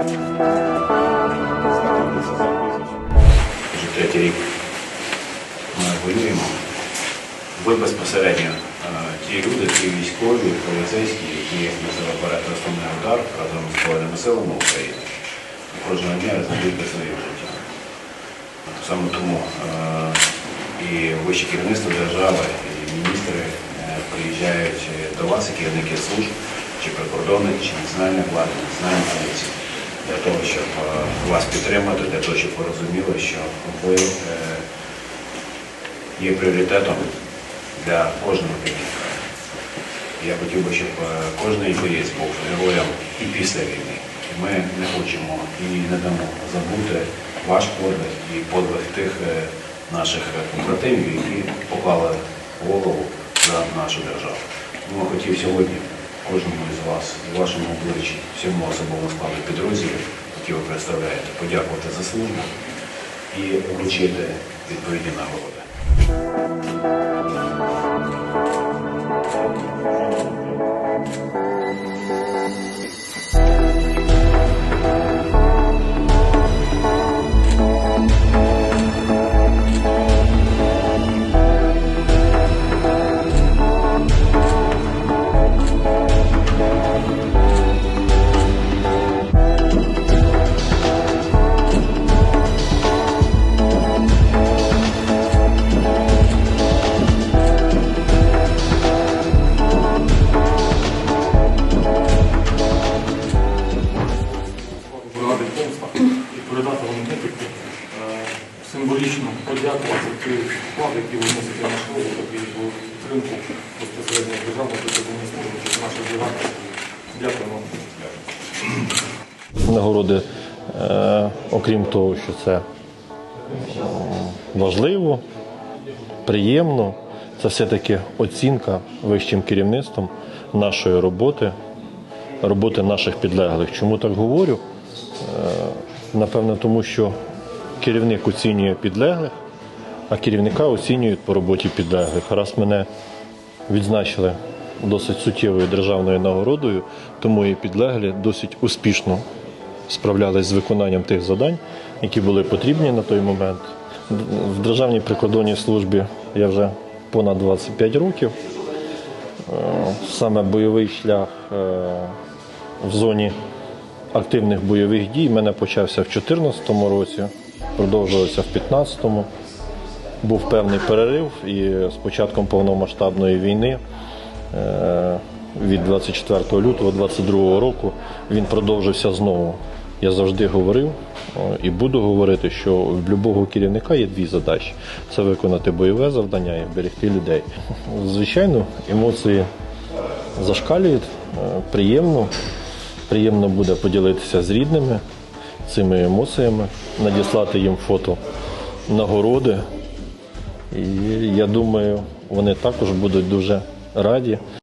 Вже третій рік ми воюємо. Ви безпосередньо е, ті люди, ті військові, поліцейські, які несили перед удар разом з Збройними силами України. Кожного дня ризикуєте своє життя. Саме тому е, і вище керівництво держави, і міністри е, приїжджають до вас, і керівники служб, чи прикордонних, чи національної влади, національної поліції для того, щоб е, вас підтримати, для того, щоб ви розуміли, що ви е, є пріоритетом для кожного бійця. Я хотів би, щоб е, кожен боєць був героєм і після війни. І Ми не хочемо і не дамо забути ваш подвиг і подвиг тих наших побратимів, які поклали голову за нашу державу. Я хотів сьогодні кожному із вас, у вашому обличчі, всьому особовому складу підрозділів, які ви представляєте, подякувати за службу і вручити відповідні нагороди. Подякувати за той вклад, який ви вносите в наш розвиток і в підтримку безпосередньо державного представництва чи нашої держави. Дякую вам. нагороди, е, окрім того, що це важливо, приємно, це все-таки оцінка вищим керівництвом нашої роботи, роботи наших підлеглих. Чому так говорю? Е, Напевно, тому що керівник оцінює підлеглих, а керівника оцінюють по роботі підлеглих. Раз мене відзначили досить суттєвою державною нагородою, тому і підлеглі досить успішно справлялись з виконанням тих завдань, які були потрібні на той момент. В Державній прикордонній службі я вже понад 25 років. Е, Саме бойовий шлях е, в зоні активних бойових дій мене почався в 2014 році, продовжувався в 2015 був певний перерив і з початком повномасштабної війни е, від 24 лютого 2022 року він продовжився знову. Я завжди говорив і буду говорити, що в будь-якого керівника є дві задачі: це виконати бойове завдання і вберегти людей. Звичайно, емоції зашкалюють, е, приємно. Приємно буде поділитися з рідними цими емоціями, надіслати їм фото нагороди. І я думаю, вони також будуть дуже раді.